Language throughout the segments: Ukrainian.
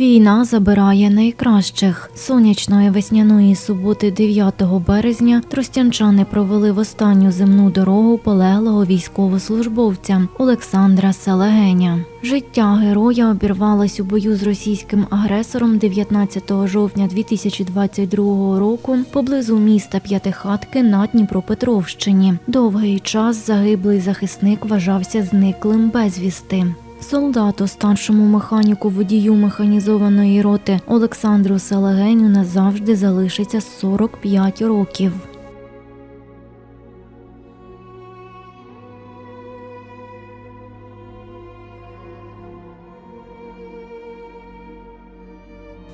Війна забирає найкращих. Сонячної весняної суботи 9 березня тростянчани провели в останню земну дорогу полеглого військовослужбовця Олександра Селегеня. Життя героя обірвалось у бою з російським агресором 19 жовтня 2022 року поблизу міста П'ятихатки на Дніпропетровщині. Довгий час загиблий захисник вважався зниклим безвісти. Солдату, старшому механіку водію механізованої роти Олександру Селегеню назавжди залишиться 45 років.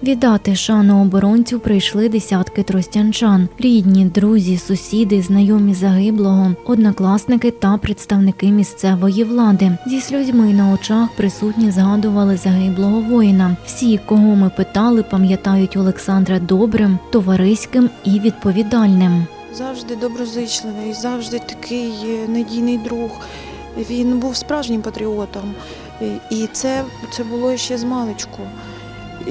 Віддати шану оборонцю прийшли десятки тростянчан, рідні, друзі, сусіди, знайомі загиблого, однокласники та представники місцевої влади. Зі сльозьми на очах присутні згадували загиблого воїна. Всі, кого ми питали, пам'ятають Олександра добрим, товариським і відповідальним. Завжди доброзичливий, завжди такий е, надійний друг. Він був справжнім патріотом. І- це, це було ще з маличку.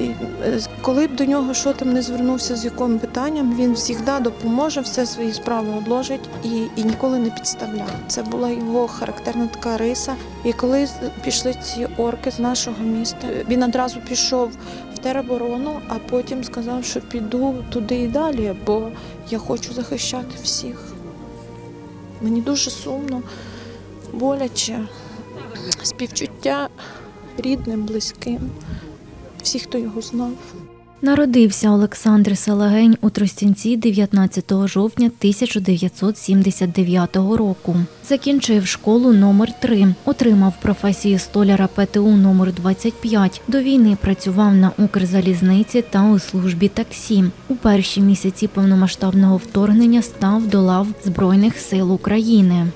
Е, коли б до нього що там не звернувся з яким питанням, він завжди допоможе, все свої справи одложить і, і ніколи не підставляв. Це була його характерна така риса. І коли пішли ці орки з нашого міста, він одразу пішов в тероборону, а потім сказав, що піду туди і далі, бо я хочу захищати всіх. Мені дуже сумно, боляче, співчуття рідним, близьким, всі, хто його знав. Народився Олександр Селегень у Тростянці 19 жовтня 1979 року. Закінчив школу номер 3 отримав професію столяра ПТУ номер 25 До війни працював на Укрзалізниці та у службі таксі. У перші місяці повномасштабного вторгнення став до лав Збройних сил України.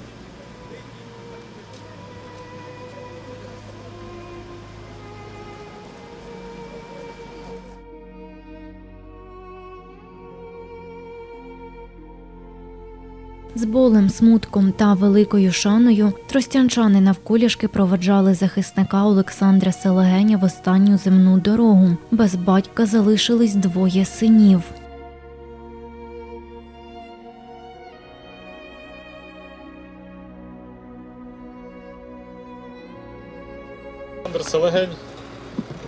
З болем, смутком та великою шаною тростянчани навколішки проведжали захисника Олександра Селегеня в останню земну дорогу. Без батька залишились двоє синів. Олександр Селегень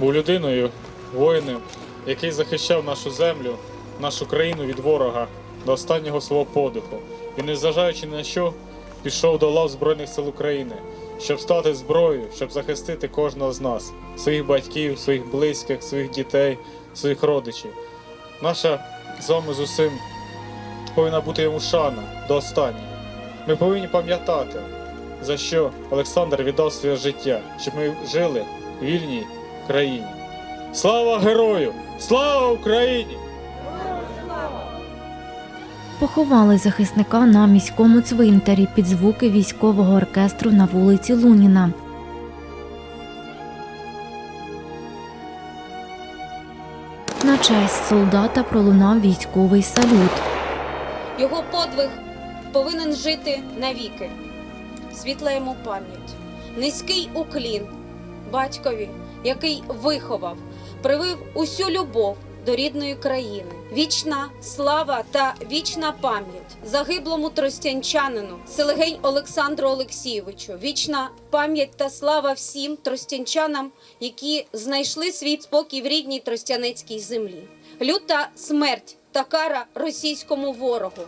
був людиною, воїном, який захищав нашу землю, нашу країну від ворога до останнього свого подиху. І незважаючи на що, пішов до лав Збройних сил України, щоб стати зброєю, щоб захистити кожного з нас, своїх батьків, своїх близьких, своїх дітей, своїх родичів. Наша з вами з усім повинна бути йому шана до останнього. Ми повинні пам'ятати, за що Олександр віддав своє життя, щоб ми жили в вільній країні. Слава герою! Слава Україні! Поховали захисника на міському цвинтарі під звуки військового оркестру на вулиці Луніна. На честь солдата пролунав військовий салют. Його подвиг повинен жити навіки. Світла йому пам'ять, низький уклін батькові, який виховав, привив усю любов до рідної країни. Вічна слава та вічна пам'ять загиблому тростянчанину Селегень Олександру Олексійовичу. Вічна пам'ять та слава всім тростянчанам, які знайшли свій спокій в рідній тростянецькій землі. Люта смерть та кара російському ворогу.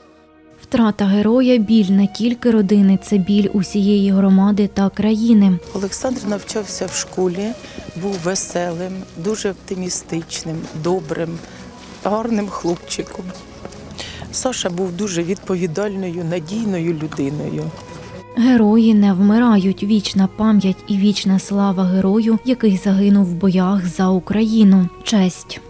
Втрата героя біль не тільки родини, це біль усієї громади та країни. Олександр навчався в школі, був веселим, дуже оптимістичним, добрим, гарним хлопчиком. Саша був дуже відповідальною, надійною людиною. Герої не вмирають. Вічна пам'ять і вічна слава герою, який загинув в боях за Україну. Честь.